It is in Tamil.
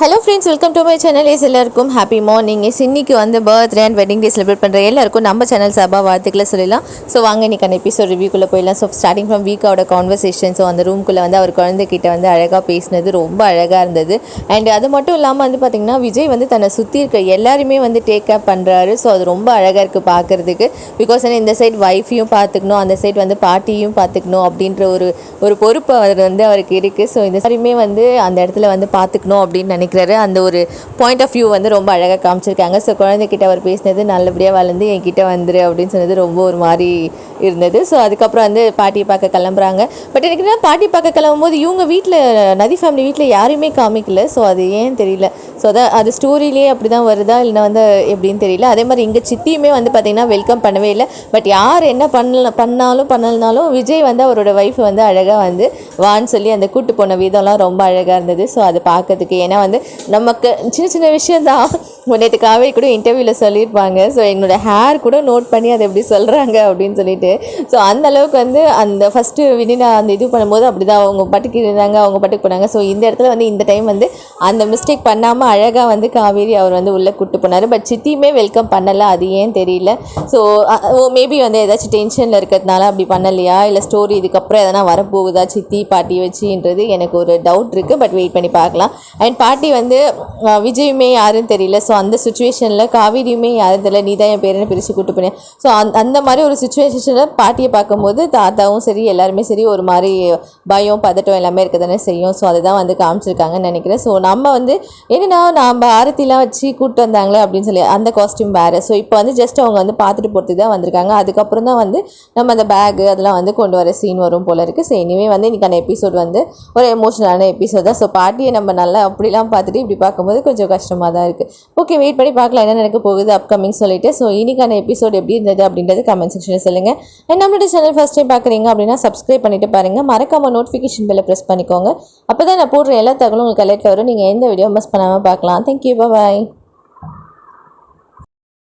Hello friends welcome to my channel yes எல்லாருக்கும் ஹாப்பி மார்னிங் எஸ் இன்னைக்கு வந்து birthday and wedding day celebrate பண்ணுற எல்லாருக்கும் நம்ம சேனல் சார்பாக வார்த்தைகளை சொல்லலாம். ஸோ வாங்க இன்னைக்கான எபிசோட் ரிவ்யூக்குள்ளே போயிடலாம். ஸோ ஸ்டார்டிங் ஃப்ரம் வீக்கோட கான்வர்சேஷன் ஸோ அந்த ரூம்குள்ளே வந்து அவர் குழந்தைகிட்ட வந்து அழகாக பேசினது ரொம்ப அழகாக இருந்தது. அண்ட் அது மட்டும் இல்லாமல் வந்து பார்த்திங்கன்னா விஜய் வந்து தன்னை சுற்றி இருக்க எல்லாருமே வந்து டேக் கேப் பண்ணுறாரு ஸோ அது ரொம்ப அழகாக இருக்குது பார்க்குறதுக்கு பிகாஸ் இந்த சைட் ஒய்ஃபையும் பார்த்துக்கணும் அந்த சைட் வந்து பாட்டியும் பார்த்துக்கணும் அப்படின்ற ஒரு ஒரு பொறுப்பு அவர் வந்து அவருக்கு இருக்குது ஸோ இந்த சாரியுமே வந்து அந்த இடத்துல வந்து பார்த்துக்கணும் அப்படின்னு நினைக்கிறேன். பண்ணிக்கிறாரு அந்த ஒரு பாயிண்ட் ஆஃப் வியூ வந்து ரொம்ப அழகாக காமிச்சிருக்காங்க. ஸோ குழந்தைகிட்ட அவர் பேசினது நல்லபடியாக வளர்ந்து என்கிட்ட வந்துரு அப்படின்னு சொன்னது ரொம்ப ஒரு மாதிரி இருந்தது. ஸோ அதுக்கப்புறம் வந்து பாட்டியை பார்க்க கிளம்புறாங்க. பட் எனக்கு என்ன பாட்டி பார்க்க கிளம்பும் போது இவங்க வீட்டில் நதி ஃபேமிலி வீட்டில் யாரையுமே காமிக்கல. ஸோ அது ஏன் தெரியல. ஸோ அதான் அது ஸ்டோரியிலேயே அப்படி தான் வருதா இல்லைன்னா வந்து எப்படின்னு தெரியல. அதே மாதிரி இங்கே சித்தியுமே வந்து பார்த்திங்கன்னா வெல்கம் பண்ணவே இல்லை. பட் யார் என்ன பண்ணல பண்ணாலும் பண்ணலனாலும் விஜய் வந்து அவரோட ஒய்ஃப் வந்து அழகாக வந்து வான்னு சொல்லி அந்த கூட்டு போன விதம்லாம் ரொம்ப அழகாக இருந்தது. ஸோ அது பார்க்கறதுக்கு ஏன்னா வந்து நமக்கு சின்ன சின்ன விஷயந்தான் நேற்று காவேரி கூட இன்டர்வியூவில் சொல்லியிருப்பாங்க. ஸோ என்னோடய ஹேர் கூட நோட் பண்ணி அதை எப்படி சொல்கிறாங்க அப்படின்னு சொல்லிட்டு. ஸோ அந்த அளவுக்கு வந்து அந்த ஃபஸ்ட்டு வினினா அந்த இது பண்ணும்போது அப்படி தான் அவங்க பாட்டுக்கு இருந்தாங்க அவங்க பாட்டுக்கு போனாங்க. ஸோ இந்த இடத்துல வந்து இந்த டைம் வந்து அந்த மிஸ்டேக் பண்ணாமல் அழகாக வந்து காவேரி அவர் வந்து உள்ளே கூப்பிட்டு போனார். பட் சித்தியுமே வெல்கம் பண்ணலை அது ஏன் தெரியல. ஸோ மேபி வந்து ஏதாச்சும் டென்ஷனில் இருக்கிறதுனால அப்படி பண்ணலையா? இல்லை ஸ்டோரி இதுக்கப்புறம் எதனா வரப்போகுதா சித்தி பாட்டி வச்சுன்றது எனக்கு ஒரு டவுட் இருக்குது பட் வெயிட் பண்ணி பார்க்கலாம். அண்ட் பாட்டி வந்து விஜயுமே யாருன்னு தெரியல. ஸோ அந்த சுச்சுவேஷனில் காவேரியுமே யாரும் தெரியல நீ தான் என் பேருன்னு பிரித்து கூட்டு போனேன் ஸோ அந்த அந்த மாதிரி ஒரு சுச்சுவேஷனில் பாட்டியை பார்க்கும்போது தாத்தாவும் சரி எல்லாருமே சரி ஒரு மாதிரி பயம் பதட்டம் எல்லாமே இருக்க தானே செய்யும் ஸோ அதுதான் வந்து காமிச்சிருக்காங்கன்னு நினைக்கிறேன். ஸோ நம்ம வந்து என்னன்னா நம்ம ஆரத்திலாம் வச்சு கூப்பிட்டு வந்தாங்களே அப்படின்னு சொல்லி அந்த காஸ்டியூம் வேறு. ஸோ இப்போ வந்து ஜஸ்ட் அவங்க வந்து பார்த்துட்டு போகிறதுக்கு தான் வந்திருக்காங்க. அதுக்கப்புறம் தான் வந்து நம்ம அந்த பேகு அதெல்லாம் வந்து கொண்டு வர சீன் வரும் போல இருக்குது ஸோ இனிமேல் வந்து இன்றைக்கான எபிசோட் வந்து ஒரு எமோஷனலான எபிசோட் தான். ஸோ பாட்டியை நம்ம நல்லா அப்படிலாம் பார்த்துட்டு இப்படி பார்க்கும்போது கொஞ்சம் கஷ்டமாக தான் இருக்குது ஓகே வெயிட் பண்ணி பார்க்கலாம் என்ன நடக்க போகுது அப்கமிங் சொல்லிட்டு. ஸோ இன்றைக்கான எபிசோட் எப்படி இருந்தது அப்படின்றது கமெண்ட் செக்ஷனில் சொல்லுங்கள் அண்ட் நம்மளோட சேனல் ஃபஸ்ட் டைம் பார்க்குறீங்க அப்படின்னா சப்ஸ்கிரைப் பண்ணிட்டு பாருங்கள் மறக்காம நோட்டிஃபிகேஷன் பெல்லை ப்ரெஸ் பண்ணிக்கோங்க. அப்போ தான் நான் போடுற எல்லா தகவலும் உங்களுக்கு கலெக்ட் வரும். நீங்கள் எந்த வீடியோ மிஸ் பண்ணாமல் பார்க்கலாம். Thank you bye